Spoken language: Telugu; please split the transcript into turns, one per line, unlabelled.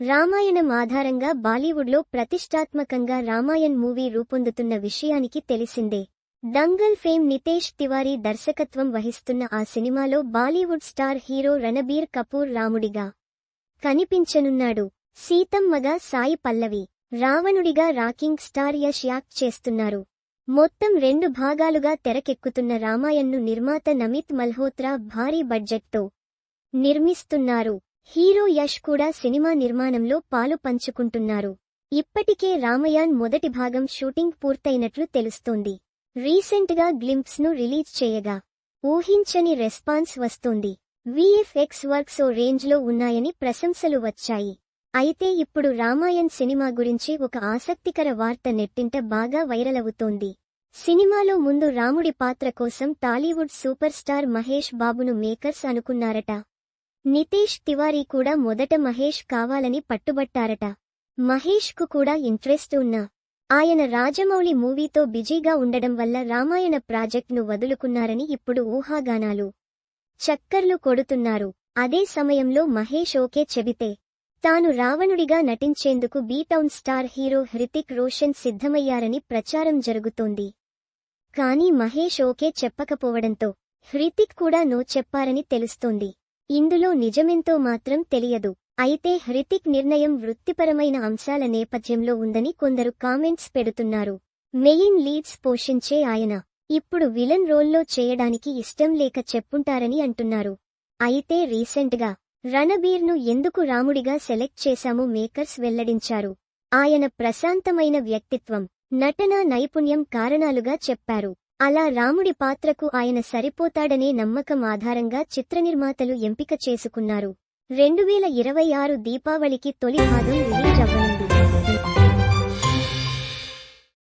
రామాయణం ఆధారంగా బాలీవుడ్లో ప్రతిష్టాత్మకంగా రామాయణ్ మూవీ రూపొందుతున్న విషయానికి తెలిసిందే. దంగల్ ఫేమ్ నితేష్ తివారీ దర్శకత్వం వహిస్తున్న ఆ సినిమాలో Bollywood star hero Ranbir Kapoor రాముడిగా కనిపించనున్నాడు. సీతమ్మగా సాయి పల్లవి రావణుడిగా రాకింగ్ స్టార్ యష్ యాక్ట్ చేస్తున్నారు. మొత్తం రెండు భాగాలుగా తెరకెక్కుతున్న రామాయణ్ను నిర్మాత నమిత్ మల్హోత్రా భారీ బడ్జెట్తో నిర్మిస్తున్నారు. హీరో యష్ కూడా సినిమా నిర్మాణంలో పాలు పంచుకుంటున్నారు. ఇప్పటికే రామయాన్ మొదటి భాగం షూటింగ్ పూర్తయినట్లు తెలుస్తోంది. రీసెంట్గా గ్లింప్స్ను రిలీజ్ చేయగా ఊహించని రెస్పాన్స్ వస్తోంది. విఎఫ్ఎక్స్ వర్క్స్ ఓ రేంజ్లో ఉన్నాయని ప్రశంసలు వచ్చాయి. అయితే ఇప్పుడు రామాయణ్ సినిమా గురించి ఒక ఆసక్తికర వార్త నెట్టింట బాగా వైరల్ అవుతోంది. సినిమాలో ముందు రాముడి పాత్ర కోసం టాలీవుడ్ సూపర్ స్టార్ మహేష్ బాబును మేకర్స్ అనుకున్నారట. నితేష్ తివారీ కూడా మొదట మహేష్ కావాలని పట్టుబట్టారట. మహేష్కు కూడా ఇంట్రెస్ట్ ఉన్నా. ఆయన రాజమౌళి మూవీతో బిజీగా ఉండడం వల్ల రామాయణ ప్రాజెక్టును వదులుకున్నారని ఇప్పుడు ఊహాగానాలు. చక్కర్లు కొడుతున్నారు. అదే సమయంలో మహేష్ ఓకే చెబితే. తాను రావణుడిగా నటించేందుకు B town star hero Hrithik Roshan సిద్ధమయ్యారని ప్రచారం జరుగుతోంది. కానీ మహేష్ ఓకే చెప్పకపోవడంతో హృతిక్ కూడా నో చెప్పారని తెలుస్తోంది. ఇందులో నిజమెంతో మాత్రం తెలియదు. అయితే హృతిక్ నిర్ణయం వృత్తిపరమైన అంశాల నేపథ్యంలో ఉందని కొందరు కామెంట్స్ పెడుతున్నారు. మెయిన్ లీడ్స్ పోషించే ఆయన. ఇప్పుడు విలన్ రోల్లో చేయడానికి ఇష్టం లేక చెప్పుంటారని అంటున్నారు. అయితే రీసెంట్గా రణబీర్ను ఎందుకు రాముడిగా సెలెక్ట్ చేశామో మేకర్స్ వెల్లడించారు. ఆయన ప్రశాంతమైన వ్యక్తిత్వం నటనా నైపుణ్యం కారణాలుగా చెప్పారు. అలా రాముడి పాత్రకు ఆయన సరిపోతాడనే నమ్మకం ఆధారంగా చిత్రనిర్మాతలు ఎంపిక చేసుకున్నారు. రెండువేల ఇరవై ఆరు దీపావళికి తొలి భాగం రిలీజ్ అవ్వనుంది.